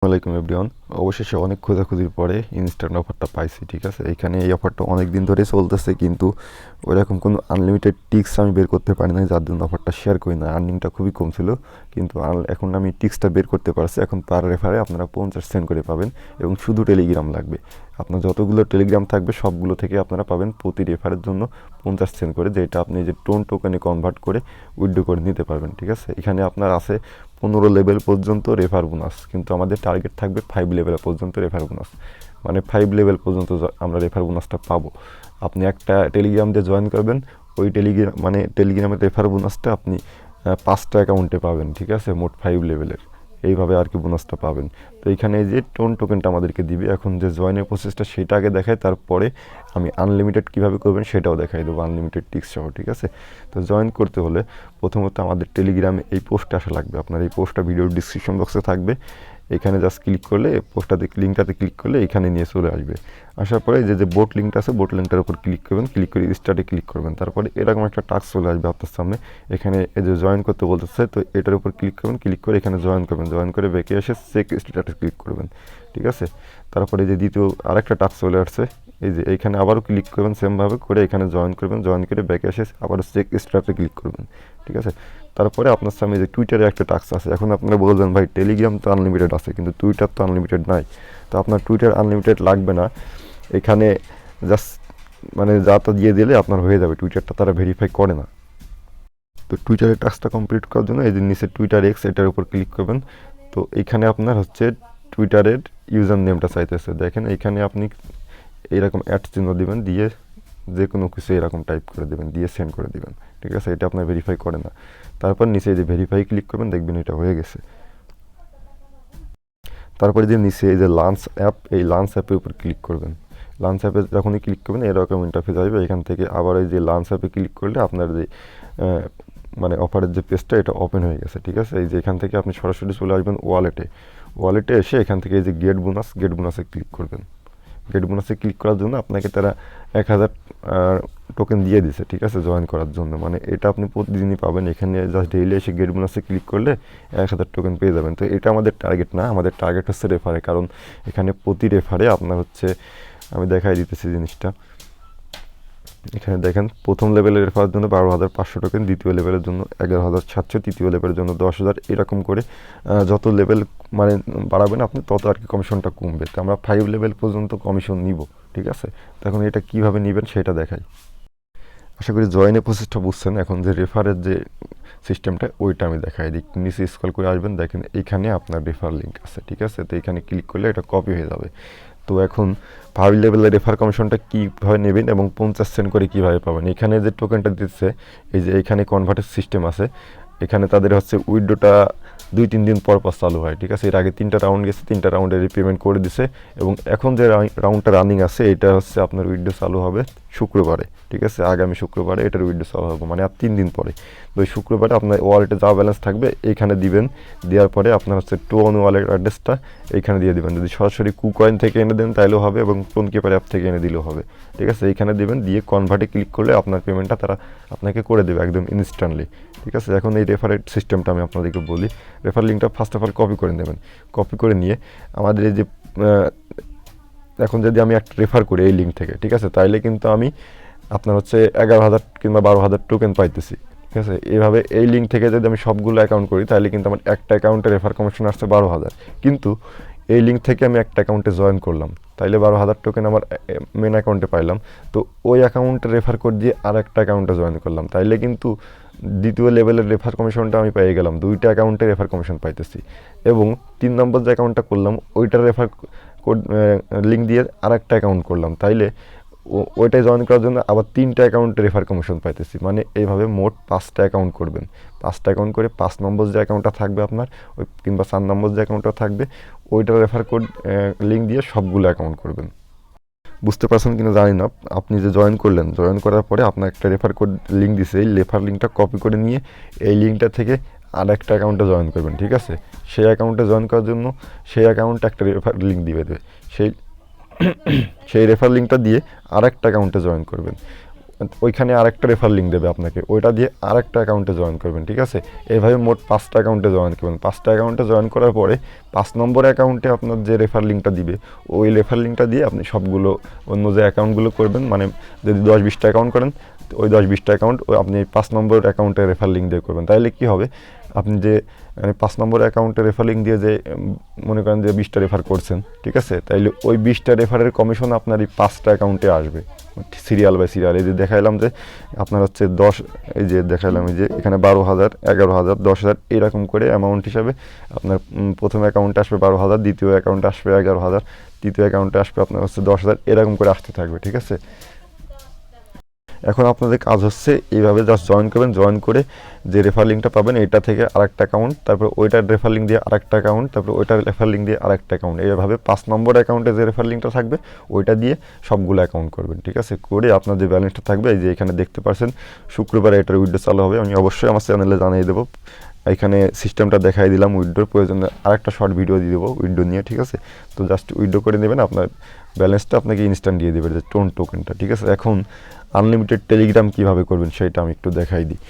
আসসালামাইকুম এভরিওয়ান অবশেষে অনেক খোঁজাখুঁজির পরে ইনস্ট্যান্ট অফারটা পাইছি, ঠিক আছে? এখানে এই অফারটা অনেক দিন ধরে চলতেছে, কিন্তু ওইরকম কোনো আনলিমিটেড টিক্স আমি বের করতে পারি না যার জন্য অফারটা শেয়ার করি না আর্নিংটা খুবই কম ছিল, কিন্তু এখন আমি টিক্সটা বের করতে পারছি। এখন পার রেফারে আপনারা পঞ্চাশ সেন্ট করে পাবেন, এবং শুধু টেলিগ্রাম লাগবে। আপনার যতগুলো টেলিগ্রাম থাকবে, সবগুলো থেকে আপনারা পাবেন প্রতি রেফারের জন্য পঞ্চাশ সেন্ট করে, যেটা আপনি যে টোন টোকেনে কনভার্ট করে উইথড্র করে নিতে পারবেন, ঠিক আছে? এখানে আপনার আছে পনেরো লেভেল পর্যন্ত রেফার বোনাস কিন্তু আমাদের টার্গেট থাকবে ফাইভ লেভেল পর্যন্ত রেফার বোনাস মানে ফাইভ লেভেল পর্যন্ত আমরা রেফার বোনাসটা পাবো। আপনি একটা টেলিগ্রাম দিয়ে জয়েন করবেন, ওই টেলিগ্রাম মানে টেলিগ্রামের রেফার বোনাসটা আপনি পাঁচটা অ্যাকাউন্টে পাবেন, ঠিক আছে? মোট ফাইভ লেভেলের এইভাবে আর কি বোনাসটা পাবেন। তো এখানে যে টোন টোকেনটা আমাদেরকে দিবে, এখন যে জয়েনের প্রসেসটা সেটা আগে দেখায়, তারপরে আমি আনলিমিটেড কীভাবে করবেন সেটাও দেখাই দেবো আনলিমিটেড টিক্স সহ, ঠিক আছে? তো জয়েন করতে হলে প্রথমত আমাদের টেলিগ্রামে এই পোস্টটা আসা লাগবে। আপনার এই পোস্টটা ভিডিওর ডিসক্রিপশন বক্সে থাকবে। এখানে জাস্ট ক্লিক করলে, পোস্টটাতে লিঙ্কটাতে ক্লিক করলে এখানে নিয়ে চলে আসবে। আসার পরে যে যে বোট লিঙ্কটা আছে বোট লিঙ্কটার উপর ক্লিক করবেন ক্লিক করে স্টার্টে ক্লিক করবেন। তারপরে এরকম একটা টাস্ক চলে আসবে আপনার সামনে। এখানে এই যে জয়েন করতে বলতেছে, তো এটার উপর ক্লিক করবেন ক্লিক করে এখানে জয়েন করবেন। জয়েন করে বেঁকে এসে চেক স্ট্যাটাস ক্লিক করবেন, ঠিক আছে? তারপরে যে দ্বিতীয় আরেকটা টাস্ক চলে আসছে, এই যে এইখানে আবারও ক্লিক করবেন সেমভাবে করে এখানে জয়েন করবেন। জয়েন করে ব্যাকে এসে আবারও চেক স্ট্যাটাসে ক্লিক করবেন, ঠিক আছে? তারপরে আপনার সামনে যে টুইটারে একটা টাস্ক আছে, এখন আপনারা বলবেন, ভাই টেলিগ্রাম তো আনলিমিটেড আছে, কিন্তু টুইটার তো আনলিমিটেড নাই। তো আপনার টুইটার আনলিমিটেড লাগবে না। এখানে জাস্ট মানে যা তা দিয়ে দিলে আপনার হয়ে যাবে টুইটারটা তারা ভেরিফাই করে না। তো টুইটারের টাস্কটা কমপ্লিট করার জন্য এই নিচে টুইটার এক্স এটার উপর ক্লিক করবেন। তো এখানে আপনার হচ্ছে টুইটারের ইউজার নেমটা চাইতেছে। দেখেন, এখানে আপনি এইরকম অ্যাড চিহ্ন দিবেন, দিয়ে যে কোনো কিছু এরকম টাইপ করে দেবেন, দিয়ে সেন্ড করে দিবেন। ঠিক আছে? এটা আপনার ভেরিফাই করে না। তারপর নিচে যে ভেরিফাই ক্লিক করবেন, দেখবেন এটা হয়ে গেছে। তারপরে যে নিচে এই যে লাঞ্চ অ্যাপ এই লাঞ্চ অ্যাপের উপর ক্লিক করবেন। লাঞ্চ অ্যাপে যখনই ক্লিক করবেন, এরকম ইন্টারফেস আসবে। এখান থেকে আবার এই যে লাঞ্চ অ্যাপে ক্লিক করলে আপনার যে মানে অফারের যে পেজটা এটা ওপেন হয়ে গেছে। ঠিক আছে? এই যে এখান থেকে আপনি সরাসরি চলে আসবেন ওয়ালেটে ওয়ালেটে এসে এখান থেকে এই যে গেট বোনাস গেট বোনাসে ক্লিক করবেন। গেট বোনাসে ক্লিক করার জন্য আপনাকে তারা এক হাজার টোকেন দিয়ে দিছে, ঠিক আছে জয়েন করার জন্য। মানে এটা আপনি প্রতিদিনই পাবেন, এখানে জাস্ট ডেইলি এসে গেট বোনাসে ক্লিক করলে এক হাজার টোকেন পেয়ে যাবেন। তো এটা আমাদের টার্গেট না, আমাদের টার্গেট হচ্ছে রেফারে কারণ এখানে প্রতি রেফারে আপনার হচ্ছে, আমি দেখাই দিতেছি জিনিসটা। এখানে দেখেন, প্রথম লেভেলের রেফারের জন্য বারো হাজার পাঁচশো টোকেন দ্বিতীয় লেভেলের জন্য এগারো হাজার সাতশো, তৃতীয় লেভেলের জন্য দশ হাজার, এরকম করে যত লেভেল মানে বাড়াবেন আপনি তত আর কি কমিশনটা কমবে। তো আমরা ফাইভ লেভেল পর্যন্ত কমিশন নিব, ঠিক আছে? তো এখন এটা কীভাবে নেবেন সেটা দেখাই। আশা করি জয়েনের প্রসেসটা বুঝছেন, এখন যে রেফারের যে সিস্টেমটা ওইটা আমি দেখাই দিই। নিচে স্কল করে আসবেন, দেখেন এখানে আপনার রেফার লিঙ্ক আছে, ঠিক আছে? তো এখানে ক্লিক করলে এটা কপি হয়ে যাবে। তো এখন ফাইভ লেভেলের রেফার কমিশনটা কীভাবে নেবেন এবং পঞ্চাশ সেন্ট করে কীভাবে পাবেন? এখানে যে টোকেনটা দিচ্ছে, এই যে এখানে কনভার্টের সিস্টেম আছে এখানে তাদের হচ্ছে উইডোটা দুই, তিন দিন পর পর চালু হয়, ঠিক আছে? এর আগে তিনটা রাউন্ড গেছে, তিনটা রাউন্ডের রিপেমেন্ট করে দিছে এবং এখন যে রাউন্ডটা রানিং আছে, এটা হচ্ছে আপনার উইডো চালু হবে। শুক্রবারে, ঠিক আছে? আগামী শুক্রবারে এটার উইডো চালু হবে মানে আর তিন দিন পরে। তো ওই শুক্রবারে আপনার ওয়ালেটে যা ব্যালেন্স থাকবে, এইখানে দিবেন। দেওয়ার পরে আপনার হচ্ছে টোন ওয়ালেট অ্যাড্রেসটা এইখানে দিয়ে দিবেন। যদি সরাসরি কু কয়েন থেকে এনে দেন, তাইলেও হবে এবং টোন কিপার অ্যাপ থেকে এনে দিলেও হবে। ঠিক আছে? এইখানে দিবেন, দিয়ে কনভার্টে ক্লিক করলে আপনার পেমেন্টটা তারা আপনাকে করে দেবে একদম ইনস্ট্যান্টলি ঠিক আছে? এখন এই রেফারের সিস্টেমটা আমি আপনাদেরকে বলি। রেফার লিঙ্কটা ফার্স্ট অফ অল কপি করে নেবেন। কপি করে নিয়ে আমাদের এই যে এখন যদি আমি একটা রেফার করি এই লিঙ্ক থেকে, ঠিক আছে? তাইলে কিন্তু আমি আপনার হচ্ছে এগারো হাজার কিংবা বারো হাজার টোকেন পাইতেছি, ঠিক আছে? এইভাবে এই লিঙ্ক থেকে যদি আমি সবগুলো অ্যাকাউন্ট করি তাহলে কিন্তু আমার একটা অ্যাকাউন্টে রেফার কমিশন আসছে বারো হাজার। কিন্তু এই লিঙ্ক থেকে আমি একটা অ্যাকাউন্টে জয়েন করলাম, তাইলে বারো হাজার টোকেন আমার মেন অ্যাকাউন্টে পাইলাম। তো ওই অ্যাকাউন্টে রেফার কোড দিয়ে আর একটা অ্যাকাউন্টে জয়েন করলাম। তাইলে কিন্তু দ্বিতীয় লেভেলের রেফার কমিশনটা আমি পেয়ে গেলাম। দুইটা অ্যাকাউন্টে রেফার কমিশন পাইতেছি। এবং তিন নম্বর যে অ্যাকাউন্টটা করলাম, ওইটার রেফার কোড লিঙ্ক দিয়ে আর একটা অ্যাকাউন্ট করলাম। তাইলে ওইটায় জয়েন করার জন্য আবার তিনটা অ্যাকাউন্টে রেফার কমিশন পাইতেছি। মানে এইভাবে মোট পাঁচটা অ্যাকাউন্ট করবেন। পাঁচটা অ্যাকাউন্ট করে পাঁচ নম্বর যে অ্যাকাউন্টটা থাকবে আপনার, ওই কিংবা চার নম্বর যে অ্যাকাউন্টটা থাকবে, ওইটা রেফার কোড লিঙ্ক দিয়ে সবগুলো অ্যাকাউন্ট করবেন। বুঝতে পারছেন কিনা জানি না। আপনি যে জয়েন করলেন জয়েন করার পরে আপনার একটা রেফার কোড লিঙ্ক দিছে। এই রেফার লিঙ্কটা কপি করে নিয়ে এই লিঙ্কটা থেকে আর একটা অ্যাকাউন্টে জয়েন করবেন, ঠিক আছে? সেই অ্যাকাউন্টে জয়েন করার জন্য সেই অ্যাকাউন্টে একটা রেফার লিঙ্ক দিয়ে দেবে। সেই সেই রেফার লিঙ্কটা দিয়ে আর একটা অ্যাকাউন্টে জয়েন করবেন। ওইখানে আরেকটা রেফার লিঙ্ক দেবে আপনাকে। ওইটা দিয়ে আরেকটা অ্যাকাউন্টে জয়েন করবেন, ঠিক আছে? এইভাবে মোট পাঁচটা অ্যাকাউন্টে জয়েন করবেন। পাঁচটা অ্যাকাউন্টে জয়েন করার পরে পাঁচ নম্বর অ্যাকাউন্টে আপনার যে রেফার লিঙ্কটা দিবে, ওই রেফার লিঙ্কটা দিয়ে আপনি সবগুলো অন্য যে অ্যাকাউন্টগুলো করবেন মানে যদি দশ বিশটা অ্যাকাউন্ট করেন ওই দশ বিশটা অ্যাকাউন্ট আপনি পাঁচ নম্বর অ্যাকাউন্টে রেফার লিঙ্ক দিয়ে করবেন। তাহলে কী হবে? আপনি যে মানে পাঁচ নম্বর অ্যাকাউন্টে রেফার লিঙ্ক দিয়ে যে মনে করেন যে বিশটা রেফার করছেন, ঠিক আছে? তাইলে ওই বিশটা রেফারের কমিশন আপনার এই পাঁচটা অ্যাকাউন্টে আসবে। সিরিয়াল বাই সিরিয়াল এই যে দেখাইলাম যে, আপনার হচ্ছে দশ, এই যে দেখাইলাম, এই যে এখানে বারো হাজার, এগারো হাজার, দশ হাজার, এরকম করে অ্যামাউন্ট হিসাবে আপনার প্রথম অ্যাকাউন্টে আসবে বারো হাজার, দ্বিতীয় অ্যাকাউন্টে আসবে এগারো হাজার, তৃতীয় অ্যাকাউন্টে আসবে আপনার হচ্ছে দশ হাজার, এরকম করে আসতে থাকবে, ঠিক আছে? এখন আপনাদের কাজ হচ্ছে এইভাবে জাস্ট জয়েন করবেন জয়েন করে যে রেফার লিঙ্কটা পাবেন এটা থেকে আরেকটা অ্যাকাউন্ট তারপর ওইটার রেফার লিঙ্ক দিয়ে আরেকটা অ্যাকাউন্ট তারপর ওইটার রেফার লিঙ্ক দিয়ে আরেকটা অ্যাকাউন্ট এইভাবে পাঁচ নম্বর অ্যাকাউন্টে যে রেফার লিঙ্কটা থাকবে, ওইটা দিয়ে সবগুলো অ্যাকাউন্ট করবেন, ঠিক আছে? করে আপনার যে ব্যালেন্সটা থাকবে, এই যে এখানে দেখতে পাচ্ছেন শুক্রবার এটার উইড্রো চালু হবে। আমি অবশ্যই আমার চ্যানেলে জানিয়ে দেবো। এখানে সিস্টেমটা দেখাই দিলাম উইড্রোর প্রয়োজনে আরেকটা শর্ট ভিডিও দিয়ে দেবো উইড্রো নিয়ে, ঠিক আছে? তো জাস্ট উইড্রো করে নেবেন, আপনার ব্যালেন্সটা আপনাকে ইনস্ট্যান্ট দিয়ে দেবে, যে টোন টোকেনটা ঠিক আছে? এখন আনলিমিটেড টেলিগ্রাম কীভাবে করবেন সেটা আমি একটু দেখাই দিই।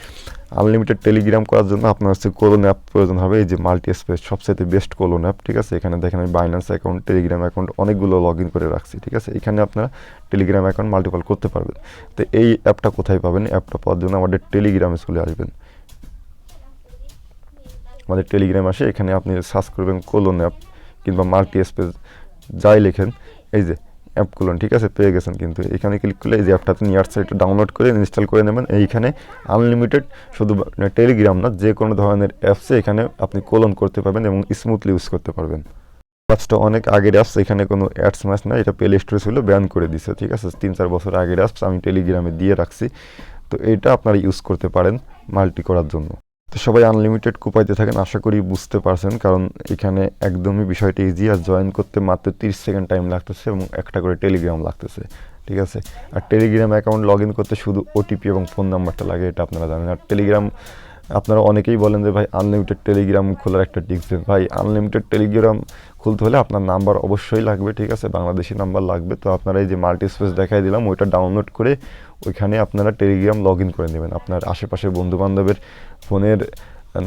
আনলিমিটেড টেলিগ্রাম করার জন্য আপনার হচ্ছে কোলন অ্যাপ প্রয়োজন হবে, এই যে মাল্টি স্পেস সবচেয়ে বেস্ট কোলন অ্যাপ ঠিক আছে? এখানে দেখেন আমি বাইন্যান্স অ্যাকাউন্ট টেলিগ্রাম অ্যাকাউন্ট অনেকগুলো লগ ইন করে রাখছি, ঠিক আছে? এখানে আপনারা টেলিগ্রাম অ্যাকাউন্ট মাল্টিপল করতে পারবেন। তো এই অ্যাপটা কোথায় পাবেন? অ্যাপটা পাওয়ার জন্য আমাদের টেলিগ্রামে চলে আসবেন। আমাদের টেলিগ্রাম আসে, এখানে আপনি সার্চ করবেন কোলন অ্যাপ কিংবা মাল্টি স্পেস যাই লেখেন, এই যে অ্যাপ কোলন ঠিক আছে? পেয়ে গেছেন কিন্তু। এখানে ক্লিক করলে এই যে অ্যাপটা আপনি ইয়ার সাইটে ডাউনলোড করে ইনস্টল করে নেবেন। এইখানে আনলিমিটেড শুধু টেলিগ্রাম না, যে কোনো ধরনের অ্যাপসে এখানে আপনি কোলন করতে পারবেন এবং স্মুথলি ইউজ করতে পারবেন। অ্যাপসটা অনেক আগের অ্যাপস এখানে কোনো অ্যাডস ম্যাচ না এটা প্লে স্টোরে ছিল ব্যান করে দিছে, ঠিক আছে? তিন চার বছর আগের অ্যাপস আমি টেলিগ্রামে দিয়ে রাখছি। তো এটা আপনারা ইউজ করতে পারেন মাল্টি করার জন্য। তো সবাই আনলিমিটেড কুপাইতে থাকেন, আশা করি বুঝতে পারছেন, কারণ এখানে একদমই বিষয়টা ইজি আর জয়েন করতে মাত্র তিরিশ সেকেন্ড টাইম লাগতেছে এবং একটা করে টেলিগ্রাম লাগতেছে, ঠিক আছে? আর টেলিগ্রাম অ্যাকাউন্ট লগ ইন করতে শুধু ওটিপি এবং ফোন নাম্বারটা লাগে, এটা আপনারা জানেন। আর টেলিগ্রাম আপনারা অনেকেই বলেন যে, ভাই আনলিমিটেড টেলিগ্রাম খোলার একটা টিপস দেন। ভাই আনলিমিটেড টেলিগ্রাম খুলতে হলে আপনার নাম্বার অবশ্যই লাগবে, ঠিক আছে? বাংলাদেশি নাম্বার লাগবে। তো আপনারা এই যে মাল্টিস্পেস দেখাই দিলাম, ওইটা ডাউনলোড করে ওইখানে আপনারা টেলিগ্রাম লগ ইন করে নেবেন। আপনার আশেপাশের বন্ধুবান্ধবের ফোনের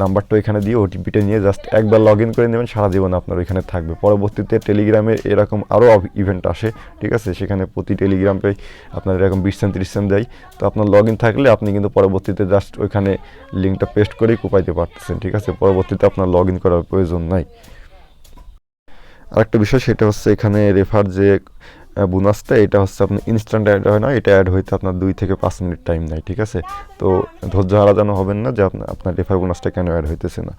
নাম্বারটা এখানে দিয়ে ওটিপিটা নিয়ে জাস্ট একবার লগ ইন করে নেবেন, সারা জীবন আপনার ওইখানে থাকবে। পরবর্তীতে টেলিগ্রামে এরকম আরও ইভেন্ট আসে, ঠিক আছে? সেখানে প্রতি টেলিগ্রামে আপনার এরকম বিশ সেন্ট তিরিশ সেন্ট দেয়। তো আপনার লগ ইন থাকলে আপনি কিন্তু পরবর্তীতে জাস্ট ওইখানে লিঙ্কটা পেস্ট করেই কুপাইতে পারতেছেন, ঠিক আছে? পরবর্তীতে আপনার লগ ইন করার প্রয়োজন নাই। আরেকটা বিষয় সেটা হচ্ছে এখানে রেফার যে বোনাসটা এটা হচ্ছে আপনার ইনস্ট্যান্ট অ্যাড হয় না, এটা অ্যাড হইতে আপনার দুই থেকে পাঁচ মিনিট টাইম নেয়, ঠিক আছে? তো ধৈর্য হারা যেন হবেন না যে আপনার আপনার রেফার বোনাসটা কেন অ্যাড হইতেছে না।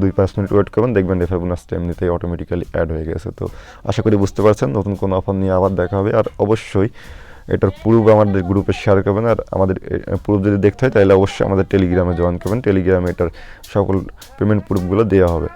দুই পাঁচ মিনিট ওয়েট করবেন, দেখবেন রেফার বোনাসটা এমনিতেই অটোমেটিক্যালি অ্যাড হয়ে গেছে। তো আশা করি বুঝতে পারছেন, নতুন কোনো অফার নিয়ে আবার দেখা হবে। আর অবশ্যই এটার প্রুফ আমাদের গ্রুপে শেয়ার করবেন। আর আমাদের প্রুফ যদি দেখতে হয়, তাহলে অবশ্যই আমাদের টেলিগ্রামে জয়েন করবেন। টেলিগ্রামে এটার সকল পেমেন্ট প্রুফগুলো দেওয়া হবে।